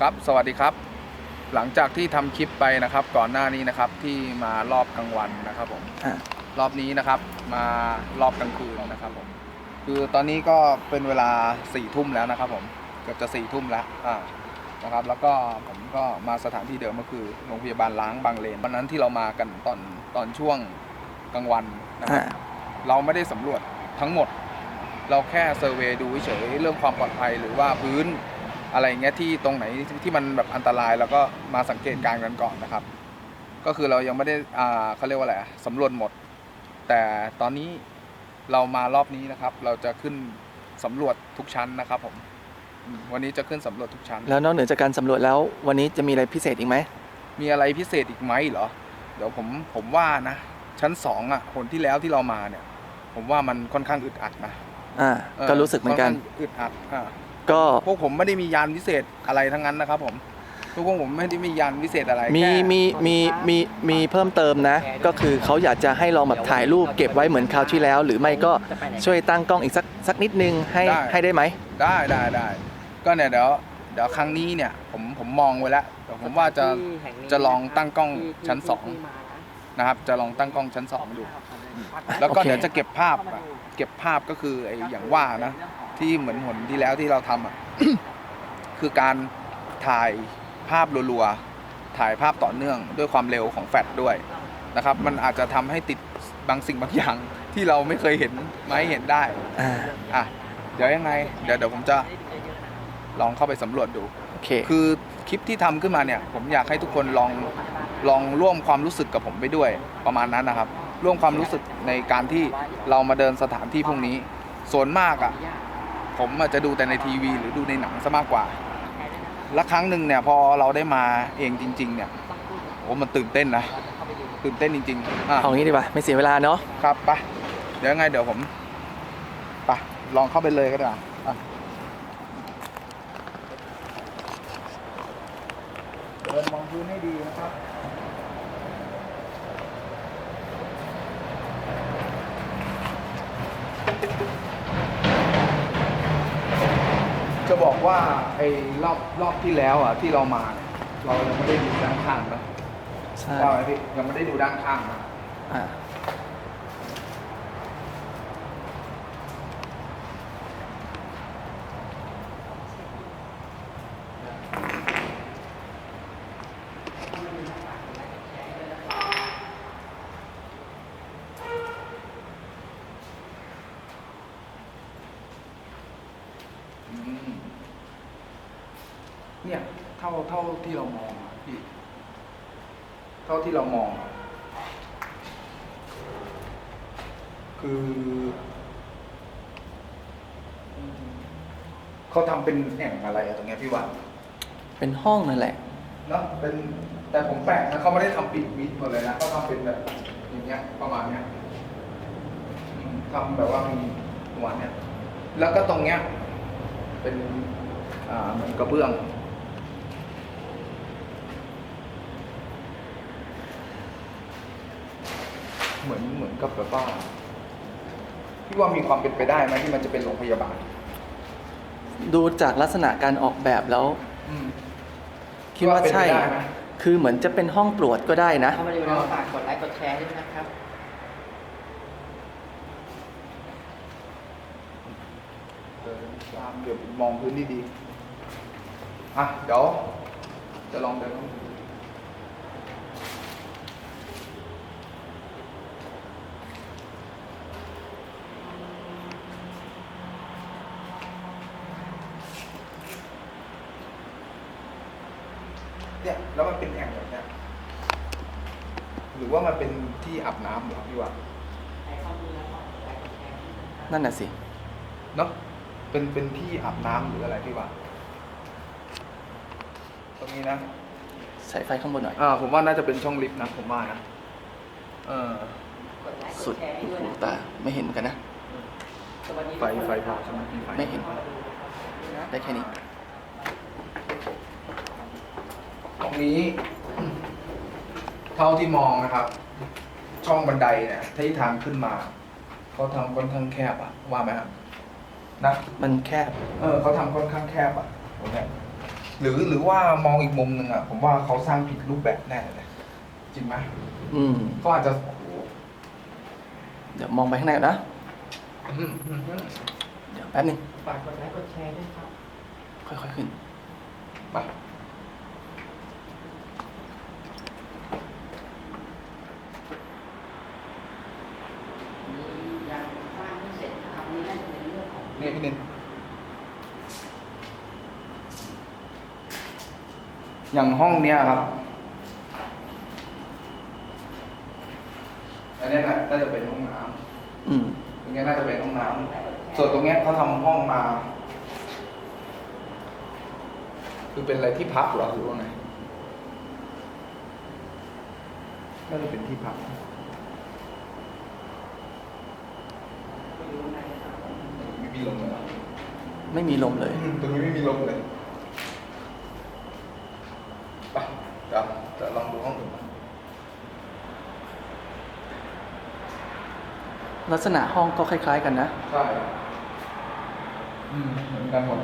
ครับสวัสดีครับ หลังจากที่ทำคลิปไปนะครับ ก่อนหน้านี้นะครับที่มารอบกลางวันนะครับผมอะรอบนี้นะครับ มารอบกลางคืนนะครับผมคือตอนนี้ก็เป็นเวลาสี่ทุ่มแล้วนะครับ ผมเกือบจะสี่ทุ่มแล้วอ่านะครับ แล้วก็ผมก็มาสถานที่เดิมก็คือโรงพยาบาลล้างบางเลนวันนั้นที่เรามากันตอนตอนช่วงกลางวันนะครับอ่าเราไม่ได้สำรวจทั้งหมด เราแค่เซอร์เวย์ดูเฉยๆเรื่องความปลอดภัยหรือว่าพื้น อะไรเงี้ยที่ตรงไหนที่มันแบบอันตรายแล้วก็มาสังเกตการณ์กันก่อนนะครับ ก็คือเรายังไม่ได้อ่าเขาเรียกว่าอะไรอะสำรวจหมด แต่ตอนนี้เรามารอบนี้นะครับ เราจะขึ้นสำรวจทุกชั้นนะครับผมอืมวันนี้จะขึ้นสำรวจทุกชั้น แล้วนอกเหนือจากการสำรวจแล้ววันนี้จะมีอะไรพิเศษอีกไหม มีอะไรพิเศษอีกไหมเหรอ เดี๋ยวผมผมว่านะ ชั้นสองอะคนที่แล้วที่เรามาเนี่ย ผมว่ามันค่อนข้างอึดอัดนะอ่าเออก็รู้สึกเหมือนกัน ค่ข้างอึดอัดอ่า ก็พวกผมไม่ได้มียานวิเศษอะไรทั้งนั้นนะครับผมพวกผมไม่ได้มียานวิเศษอะไรมีแค่มีมีมีมีเพิ่มเติมนะ ก็คือเขาอยากจะให้เราแบบถ่ายรูปเก็บไว้เหมือนคราวที่แล้ว หรือไม่ก็ช่วยตั้งกล้องอีกสักสักนิดนึงให้ให้ได้ไหมได้ได้ได้ก็เนี่ยเดี๋ยวเดี๋ยวครั้งนี้เนี่ยผมผมมองไว้แล้วเดี๋ยวผมว่าจะจะลองตั้งกล้องชั้นสองนะครับจะลองตั้งกล้องชั้นสองดูแล้วก็โอเคเดี๋ยวจะเก็บภาพอะเก็บภาพก็คือไอ้อย่างว่านะ ที่เหมือนหนที่แล้วที่เราทำอะ คือการถ่ายภาพรัวๆ ถ่ายภาพต่อเนื่องด้วยความเร็วของแฟลชด้วยนะครับ มันอาจจะทำให้ติดบางสิ่งบางอย่างที่เราไม่เคยเห็นมาให้เห็นได้ อ่าอะ เดี๋ยวยังไง เดี๋ยวเดี๋ยวผมจะลองเข้าไปสำรวจดู โอเค คือคลิปที่ทำขึ้นมาเนี่ย ผมอยากให้ทุกคนลองลองร่วมความรู้สึกกับผมไปด้วยประมาณนั้นนะครับ ร่วมความรู้สึกในการที่เรามาเดินสถานที่พวกนี้ส่วนมากอะ่ะ ผมอาจจะดูแต่ในทีวี หรือดูในหนังซะมากกว่า และครั้งหนึ่งเนี่ยพอเราได้มาเองจริง ๆ เนี่ยโอ้มันตื่นเต้นนะ ตื่นเต้นจริงๆอะเอางี้ดีกว่าไม่เสียเวลาเนาะครับไปเดี๋ยวยังไงเดี๋ยวผมไปลองเข้าไปเลยก็ได้อะเดินมองพื้นให้ดีนะครับ จะบอกว่าไอ้รอบรอบที่แล้วอะที่เรามาเนี่ยเรายังไม่ได้ดูด้านข้างนะใช่ว่าไหมพี่ยังไม่ได้ดูด้านข้างนะ อ่า อืมเนี่ยเท่าเท่าที่เรามองอะพี่เท่าที่เรามองอะ คืออืมเขาทำเป็นแอ่งอะไรอะตรงเนี้ยพี่ว่าเป็นห้องนั่นแหละ เนาะเป็นแต่ผมแปลกนะเขาไม่ได้ทำปิดมิดหมดเลยนะเขาทำเป็นแบบอย่างเงี้ย ประมาณเนี้ยอืมทำแบบว่ามีหัวเนี้ย แล้วก็ตรงเนี้ย เป็นอ่าเหมือนกระเบื้อง เหมือนเหมือนกับแบบว่า พี่ว่ามีความเป็นไปได้ไหมที่มันจะเป็นโรงพยาบาลดูจากลักษณะการออกแบบแล้ว อืม คิดว่าใช่เป็นไปได้ไหม คือเหมือนจะเป็นห้องตรวจก็ได้นะ เข้ามาดูแล้วฝากกดไลค์กดแชร์ด้วยนะครับเดินตามเดี๋ยวมองพื้นดีๆอะเดี๋ยวจะลองเดินเข้าไปดูเนี่ย แล้วมันเป็นแอ่งแบบเนี้ย หรือว่ามันเป็นที่อาบน้ำเหรอพี่ว่านั่นน่ะสิ เนาะเป็นเป็นที่อาบน้ำหรืออะไรพี่ว่าตรงนี้นะใส่ไฟข้างบนหน่อย อ่าผมว่าน่าจะเป็นช่องลิฟต์นะผมว่านะเออสุดโอ้โหตาไม่เห็นเหมือนกันนะ ไฟไฟพอใช่ไหมมีไฟไม่เห็น ได้แค่นี้ ตรงนี้ เท่าที่มองนะครับ ช่องบันไดเนี่ยที่ทางขึ้นมาเขาทำค่อนข้างแคบอะว่าไหมครับนะมันแคบ เออเขาทำค่อนข้างแคบอะโอเคหรือหรือว่ามองอีกมุมหนึ่งอะผมว่าเขาสร้างผิดรูปแบบแน่เลยจริงไหมอืมเขาอาจจะเดี๋ยวมองไปข้างในก่อนนะ อืมอืมอืมเดี๋ยวแป๊บนึงฝากกดไลค์กดแชร์ด้วยครับ ค่อยๆขึ้น ไป มียังสร้างไม่เสร็จนะครับนี่น่าจะเป็นเรื่องของนี่พี่นินอย่างห้องเนี้ยครับอันเนี้ยน่ะน่าจะเป็นห้องน้อืมำตรงเนี้ยน่าจะเป็นห้องน้ำส่วนตรงเนี้ยเขาทำห้องมา คือเป็นอะไรที่พักเหรอหรือว่าไงน่าจะเป็นที่พักไม่ มีลมเลยเหรอไม่มีลมเลย ตรงนี้ไม่มีลมเลยไปเดี๋ยวเดี๋ยวลองดูห้องอื่นก่อนลักษณะห้องก็คล้าย ๆ กันนะ ใช่ อืมเหมือนกันหมด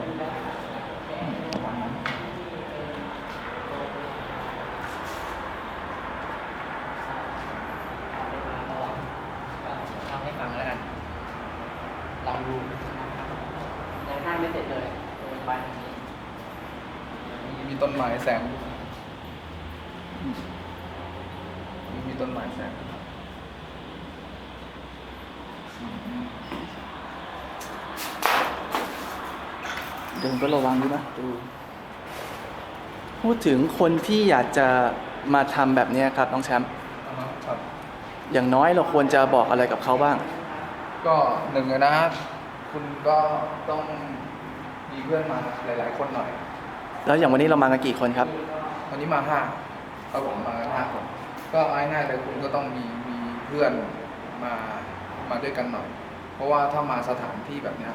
ทำให้ฟังแล้วกัน ลองดูนะครับยังสร้างไม่เสร็จเลยเป็นบ้านนี้ มีต้นไม้แซมมีต้นไม้แซม เดินก็ระวังด้วยนะดู พูด ถึงคนที่อยากจะมาทำแบบเนี้ยครับน้องแชมป์อ่าฮะครับ อย่างน้อยเราควรจะบอกอะไรกับเขาบ้าง ก็หนึ่งอะนะ คุณก็ต้องมีเพื่อนมาหลาย ๆ คนหน่อย แล้วอย่างวันนี้เรามากันกี่คนครับ วันนี้มาห้าครับผมมากันห้าคน ก็เอาง่ายๆเลยคุณก็ต้องมีมีเพื่อนมามาด้วยกันหน่อย เพราะว่าถ้ามาสถานที่แบบเนี้ย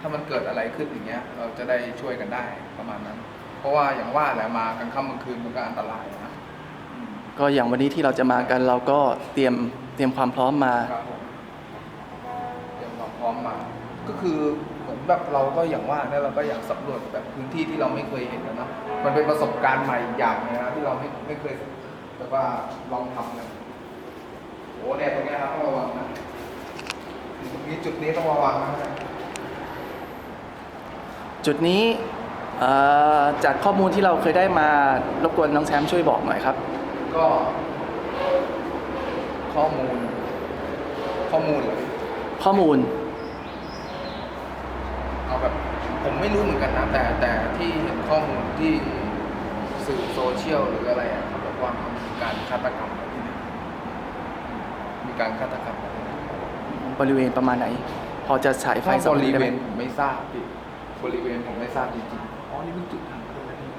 ถ้ามันเกิดอะไรขึ้นอย่างเงี้ย เราจะได้ช่วยกันได้ประมาณนั้น เพราะว่าอย่างว่าแหละมากลางค่ำกลางคืนมันก็อันตรายนะอืมก็อย่างวันนี้ที่เราจะมากันเราก็เตรียมเตรียมความพร้อมมา ครับผมเตรียมความพร้อมมา ก็คือเหมือนแบบเราก็อย่างว่าเนี่ยเราก็อยากสำรวจแบบพื้นที่ที่เราไม่เคยเห็นนะเนอะมันเป็นประสบการณ์ใหม่อีกอย่างเลยนะที่เราไม่ไม่เคยแบบว่าลองทำเลยโอ้เนี่ยตรงเนี้ยครับต้องระวังนะตรงนี้จุดนี้ต้องระวังนะจุดนี้เอ่อ จากข้อมูลที่เราเคยได้มารบกวนน้องแชมป์ช่วยบอกหน่อยครับ ก็ ข้อมูล ข้อมูลเลยข้อมูล เอาแบบผมไม่รู้เหมือนกันนะแต่แต่ที่เห็นข้อมูลที่สื่อโซเชียลหรืออะไรอะเขาบอกว่ามันมีการฆาตกรรมที่นี่มีการฆาตกรรมที่นี่บริเวณประมาณไหน พอจะฉายไฟถ้าส่บองริได้เวไหมณผมไม่ทราบพี่บริเวณผมไม่ทราบจริงๆอ๋อ นี่เป็นจุดทางเข้านะนี่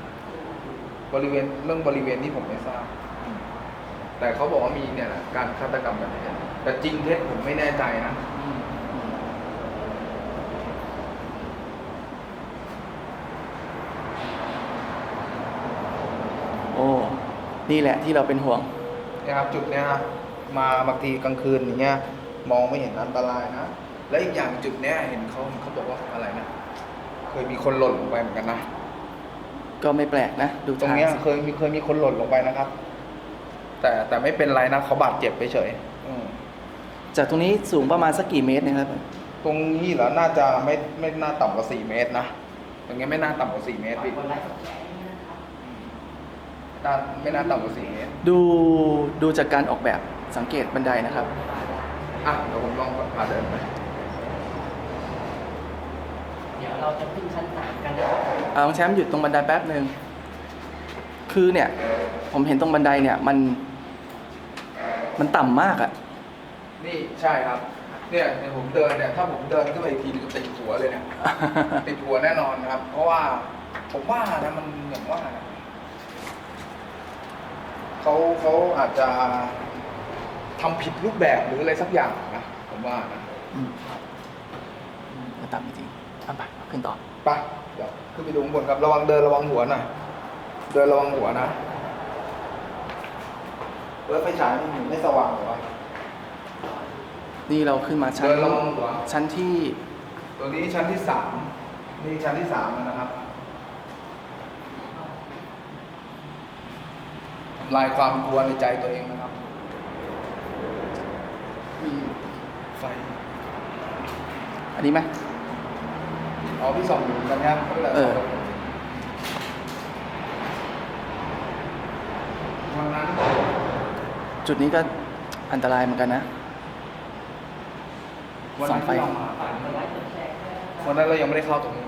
บริเวณเรื่องบริเวณนี้ผมไม่ทราบอืมแต่เขาบอกว่ามีเนี่ยแหละการฆาตกรรมแบบนี้แต่จริงเท็จผมไม่แน่ใจนะโอ้ นี่แหละที่เราเป็นห่วงเนี่ยครับ จุดเนี้ยครับมาบางทีกลางคืนอย่างเงี้ย มองไม่เห็นอันตรายนะ และอีกอย่างจุดเนี้ยเห็นเขาเขาบอกว่าอะไรนะ เคยมีคนหล่นลงไปเหมือนกันนะ ก็ไม่แปลกนะ ดูตรงเนี้ยทาสิเคยมีเคยมีคนหล่นลงไปนะครับ แต่แต่ไม่เป็นไรนะเขาบาดเจ็บไปเฉยอืมจากตรงนี้สูงประมาณสักกี่เมตรนะครับ ตรงนี้เหรอน่าจะไม่ไม่น่าต่ำกว่าสี่เมตรนะตรงเนี้ยไม่น่าต่ำกว่าสี่เมตรฝากพี่กดไลค์กดแชร์ด้วยนะครับน่าไม่น่าต่ำกว่าสี่เมตรดูดูจากการออกแบบสังเกตบันไดนะครับ อะเดี๋ยวผมลองพาเดินไป เดี๋ยวเราจะขึ้นชั้นสามกันนะครับผมเอาน้องแชมป์หยุดตรงบันไดแป๊บหนึ่งคือเนี่ย ผมเห็นตรงบันไดเนี่ย มัน มันต่ำมากอะนี่ใช่ครับ เนี่ยเนี่ยผมเดินเนี่ยถ้าผมเดินขึ้นไปอีกทีนึงติดหัวเลยเนี่ย ติดหัวแน่นอนนะครับ เพราะว่าผมว่านะมันอย่างว่านะเขาเขาอาจจะทำผิดรูปแบบหรืออะไรสักอย่างนะผมว่านะอืมมันต่ำจริงๆเอาไปขึ้นต่อ ไปเดี๋ยวขึ้นไปดูข้างบนครับระวังเดินระวังหัวหน่อยเดินระวังหัวนะเออไฟฉายมันไม่สว่างเหรอวะนี่เราขึ้นมาชั้น เดินระวังหัว ชั้นที่ตัวนี้ชั้นที่สามนี่ชั้นที่สามแล้วนะครับเลายความกลัวในใจตัวเองนะครับมีไฟ อันนี้ไหม อ๋อพี่สองอยู่กันยังตั้งแต่เออ วันนั้นจุดนี้ก็อันตรายเหมือนกันนะ วันสอนั้งนไฟที่เรามาวันนั้นเรายังไม่ได้เข้าตรงนี้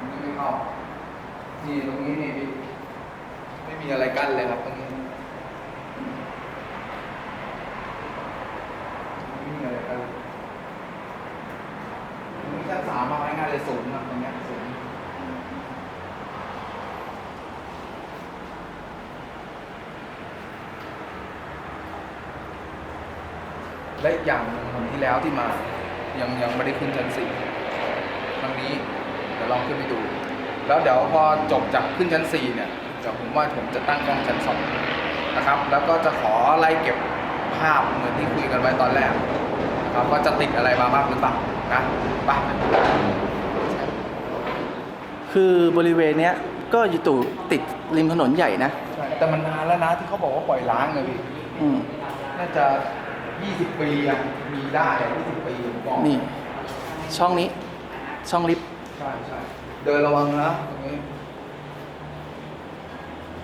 นี่ไม่เข้านี่ตรงนี้นี่พี่ไม่มีอะไรกั้นเลยครับตรงนี้ ไม่มีอะไรกันตรงนี้ชั้นสามมาง่ายๆเลยสูงอะตรงเนี้ยสูง และอีกอย่างหนึ่งคนที่แล้วที่มา ยังยังไม่ได้ขึ้นชั้นสี่ครั้งนี้เดี๋ยวลองขึ้นไปดู แล้วเดี๋ยวพอจบจากขึ้นชั้นสี่เนี่ยเดี๋ยวผมว่าผมจะตั้งกล้องชั้นสองนะครับ แล้วก็จะขอไล่เก็บภาพเหมือนที่คุยกันไว้ตอนแรกนะครับว่าจะติดอะไรมาบ้างหรือเปล่านะไปคือบริเวณเนี้ยก็อยู่ตู่ติดริมถนนใหญ่นะใช่แต่มันนานแล้วนะที่เขาบอกว่าปล่อยล้างเลยพี่อืมน่าจะ 20 ปีอะมีได้อะ20 ปีผมบอกนี่ ช่องนี้ ช่องลิฟต์ใช่ใช่เดินระวังนะตรงนี้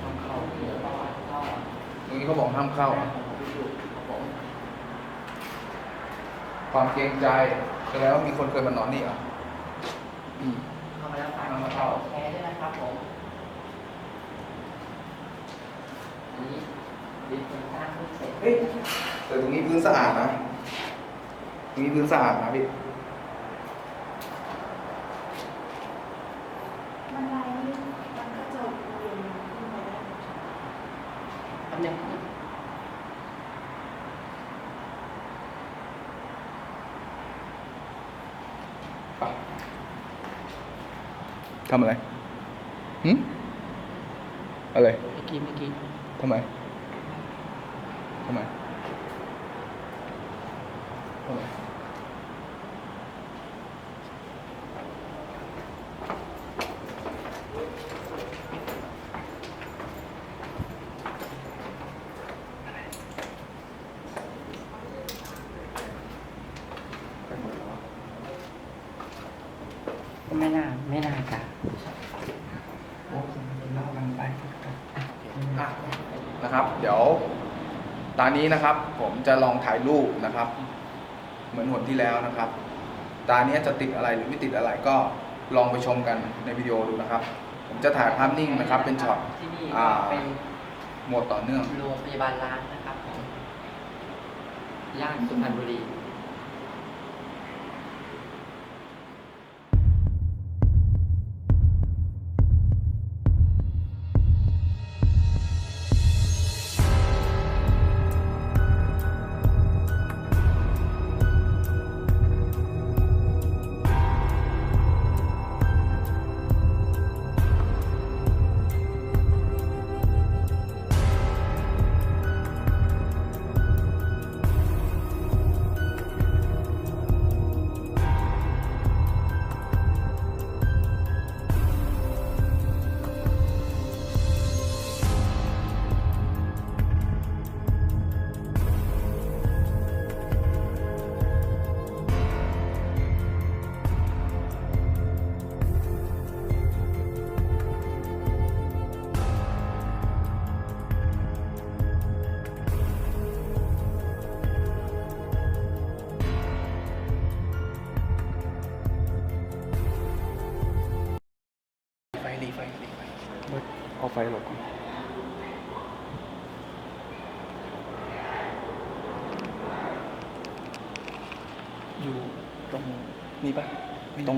ห้ามเข้าตรงนี้เขาบอกห้ามเข้าอะความเกรงใจแสดงว่ามีคนเคยมานอนนี่เหรออืมเข้ามาแล้วฝากเอามาเข้าแชร์ด้วยนะครับผม อันนี้ดิน เป็นสร้างเพิ่งเสร็จเฮ้ยแต่ตรงนี้พื้นสะอาดนะตรงนี้พื้นสะอาดนะพี่บันไดนี่มันก็จะเวียนขึ้นไปได้แป๊บนึงไปทำอะไรหืมอะไรเมื่อกี้เมื่อกี้ทำไม ทำไม ทำไม ไม่น่าไม่น่าจะโอ้ผมเล่ากันไปอะนะครับ เดี๋ยว ตอนนี้นะครับ ผมจะลองถ่ายรูปนะครับ เหมือนหนที่แล้วนะครับ ตาเนี้ยจะติดอะไรหรือไม่ติดอะไรก็ลองไปชมกันในวิดีโอดูนะครับ ผมจะถ่ายภาพนิ่งนะครับ เป็นช็อตที่นี่อ่าเป็นโหมดต่อเนื่องโรงพยาบาลล้างนะครับผมย่านสุพรรณบุรี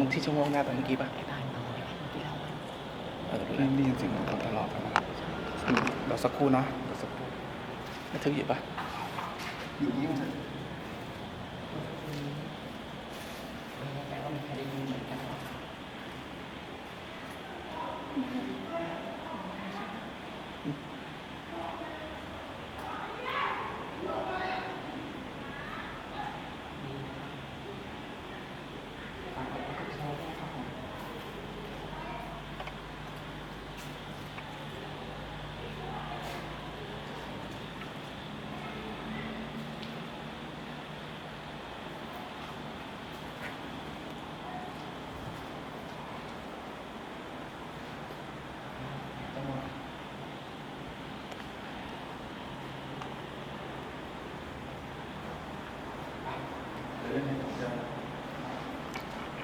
รงที่ชั่วโมงหน้าตรงเมื่อกี้ปะได้มาเลยที่เราเออรู้นี่แล้วนี่เสิ่งของเขาตลอดนะเราสักครู่นะเราสักครู่บันทึกอยู่ปะอยู่นี่มัน ไม่แน่ใจว่ามีใครได้ยินเหมือนกันหรือเปล่า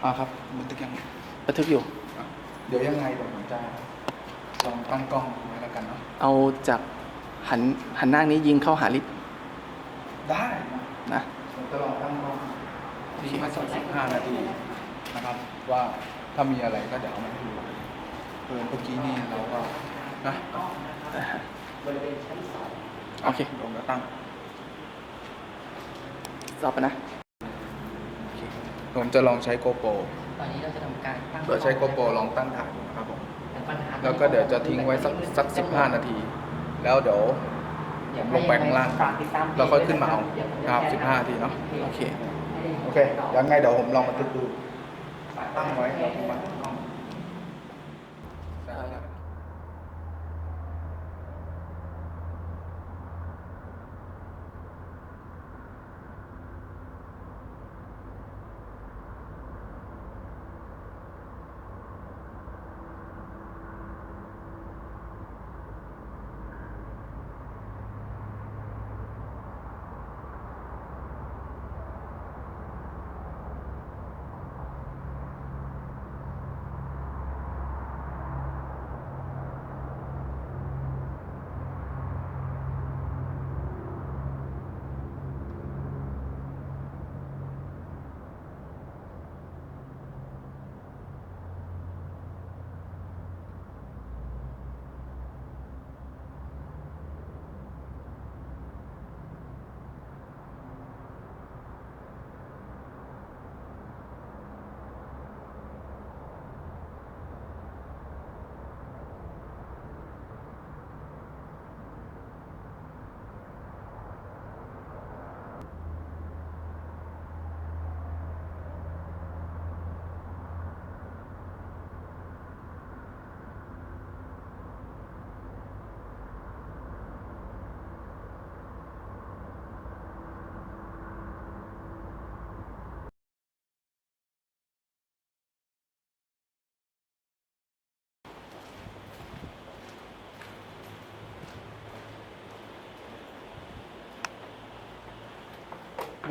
อ่าครับบันทึกยังบันทึกอยู่ เดี๋ยวยังไงเดี๋ยวผมจะลองตั้งกล้องไว้แล้วกันเนาะเอาจากหันหันหน้านี้ยิงเข้าหาลิฟต์ได้นะนะผมจะลองตั้งกล้องทิ้งไว้สักสิบห้านาทีนะครับ ว่าถ้ามีอะไรก็เดี๋ยวเอามาให้ดูเออเมื่อกี้นี่เราก็นะบริเวณชั้นสองโอเคลงแล้วตั้งต่อไปนะโอเค ผมจะลองใช้โกโปรตอนนี้เราจะทำการตั้งเดี๋ยวใช้โกโปรลองตั้งถ่ายดูนะครับผมแต่ปัญหาแล้วก็เดี๋ยวจะทิ้งไว้สักสักสิบห้านาที แล้วเดี๋ยวผมลงไปข้างล่าง ฝกติดตมเราค่อยขึ้นมาเอาดี๋ยวผมจะครับแชสิบห้านาทีเนาะโอเค โอเคยังไงเดี๋ยวผมลองบันทึกดู ตั้งไว้เดี๋ยวผมบันทึก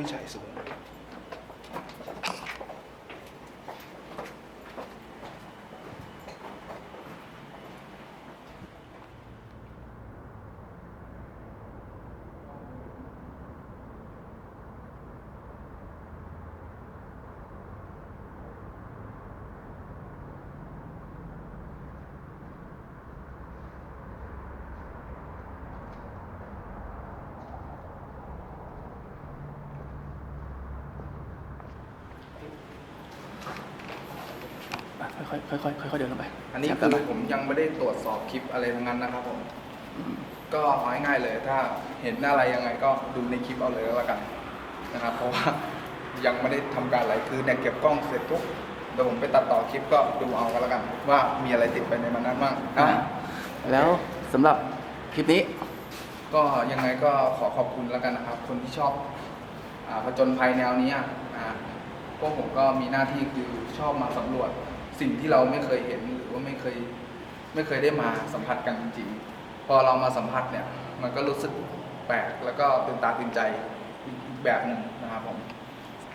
ไม่ใช่สูงค่อยๆค่อยๆค่อยๆเดินลงไปอันนี้แชมป์คืต่อไปผมยังไม่ได้ตรวจสอบคลิปอะไรทั้งนั้นนะครับผมก็เอาง่ายๆเลย ถ้าเห็นอะไรยังไงก็ดูในคลิปเอาเลยก็แล้วกันนะครับ เพราะว่ายังไม่ได้ทำการอะไรคือเนี่ยเก็บกล้องเสร็จปุ๊บเดี๋ยวผมไปตัดต่อคลิปก็ดูเอาก็แล้วกัน ว่ามีอะไรติดไปในมันนั้นบ้างอ่าอะแล้วสำหรับคลิปนี้ ก็ยังไงก็ขอขอบคุณแล้วกันนะครับ คนที่ชอบอ่าผจญภัยแนวนี้อะอ่าพวกผมก็มีหน้าที่คือชอบมาสำรวจ สิ่งที่เราไม่เคยเห็นหรือว่าไม่เคยไม่เคยได้มาสัมผัสกันจริงๆ พอเรามาสัมผัสเนี่ย มันก็รู้สึกแปลกแล้วก็ตื่นตาตื่นใจอีกแบบหนึ่งนะครับผม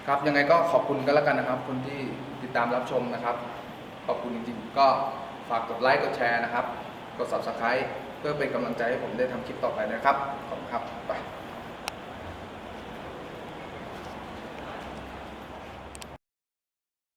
ครับยังไงก็ขอบคุณก็แล้วกันนะครับ คนที่ติดตามรับชมนะครับ ขอบคุณจริงๆ ก็ฝากกดไลค์กดแชร์นะครับ กด subscribe เพื่อเป็นกำลังใจให้ผมได้ทำคลิปต่อไปนะครับ ขอบคุณครับไป